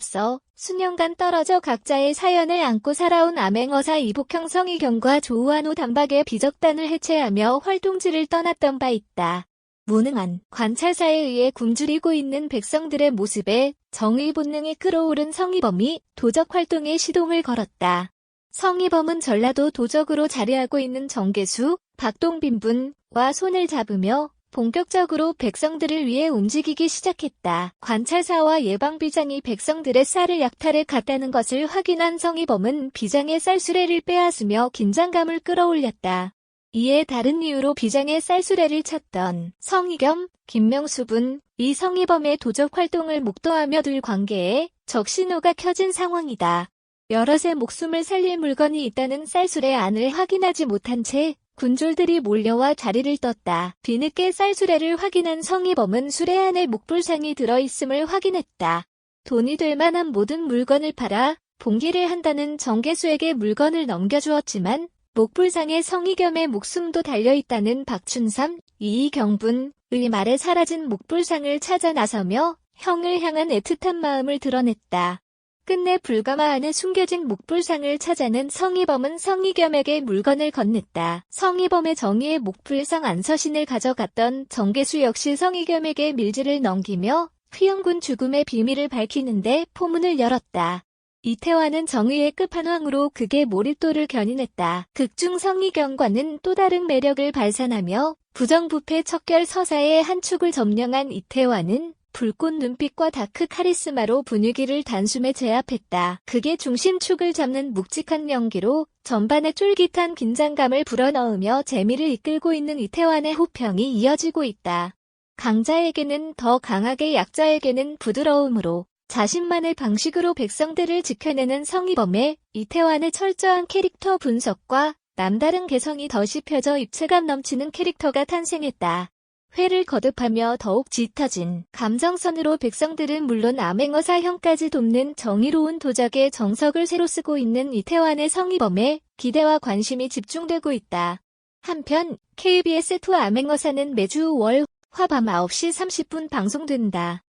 앞서 수년간 떨어져 각자의 사연을 안고 살아온 암행어사 이복형 성희경과 조우한우 단박의 비적단을 해체하며 활동지를 떠났던 바 있다. 무능한 관찰사에 의해 굶주리고 있는 백성들의 모습에 정의 본능이 끌어오른 성희범이 도적 활동에 시동을 걸었다. 성희범은 전라도 도적으로 자리하고 있는 정계수, 박동빈 분과 손을 잡으며 본격적으로 백성들을 위해 움직이기 시작했다. 관찰사와 예방비장이 백성들의 쌀을 약탈해 갔다는 것을 확인한 성희범은 비장의 쌀수레를 빼앗으며 긴장감을 끌어올렸다. 이에 다른 이유로 비장의 쌀수레를 찾던 성희겸, 김명수분, 이 성희범의 도적 활동을 목도하며 둘 관계에 적신호가 켜진 상황이다. 여럿의 목숨을 살릴 물건이 있다는 쌀수레 안을 확인하지 못한 채 군졸들이 몰려와 자리를 떴다. 뒤늦게 쌀수레를 확인한 성희범은 수레 안에 목불상이 들어있음을 확인했다. 돈이 될 만한 모든 물건을 팔아 봉기를 한다는 정계수에게 물건을 넘겨주었지만 목불상에 성희겸의 목숨도 달려있다는 박춘삼, 이경분 의 말에 사라진 목불상을 찾아 나서며 형을 향한 애틋한 마음을 드러냈다. 끝내 불가마 안에 숨겨진 목불상을 찾아낸 성희범은 성희겸에게 물건을 건넸다. 성희범의 정의의 목불상 안서신을 가져갔던 정계수 역시 성희겸에게 밀지를 넘기며 휘영군 죽음의 비밀을 밝히는데 포문을 열었다. 이태환은 정의의 끝판왕으로 극의 몰입도를 견인했다. 극중 성희경과는 또 다른 매력을 발산하며 부정부패 척결 서사의 한 축을 점령한 이태환은 불꽃 눈빛과 다크 카리스마로 분위기를 단숨에 제압했다. 극의 중심축을 잡는 묵직한 연기로 전반에 쫄깃한 긴장감을 불어넣으며 재미를 이끌고 있는 이태환의 호평이 이어지고 있다. 강자에게는 더 강하게 약자에게는 부드러움으로 자신만의 방식으로 백성들을 지켜내는 성희범의 이태환의 철저한 캐릭터 분석과 남다른 개성이 더 씹혀져 입체감 넘치는 캐릭터가 탄생했다. 회를 거듭하며 더욱 짙어진 감정선으로 백성들은 물론 암행어사형까지 돕는 정의로운 도적의 정석을 새로 쓰고 있는 이태환의 성희범에 기대와 관심이 집중되고 있다. 한편 KBS2 암행어사는 매주 월 화밤 9시 30분 방송된다.